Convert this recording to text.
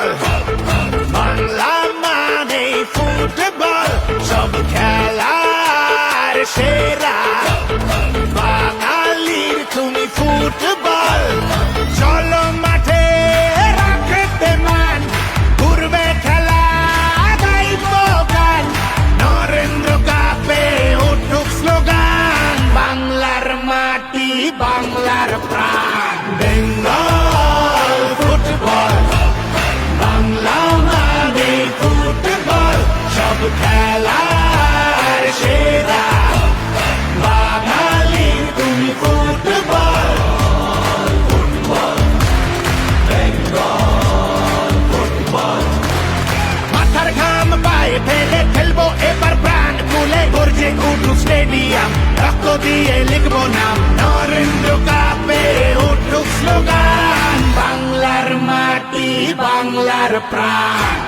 Football Bangla মানে football সব খেলার সেরা বাঙালির তুমি ফুটবল চলো মাঠে রাখতে মান ঘুরবে খেলা গাইব গান নরেন্দ্র কাপে উঠুক স্লোগান বাংলার মাটি বাংলার প্রাণ বেঙ্গল খেলার সেরা। বাঙালির তুমি ফুটবল। মাথার ঘাম পায়ে ফেলে খেলব এবার প্রাণ। খুলে গর্জে উঠুক স্টেডিয়াম। রক্ত দিয়ে লিখব নাম। নরেন্দ্র কাপে উঠুক স্লোগান। বাংলার মাটি, বাংলার প্রাণ।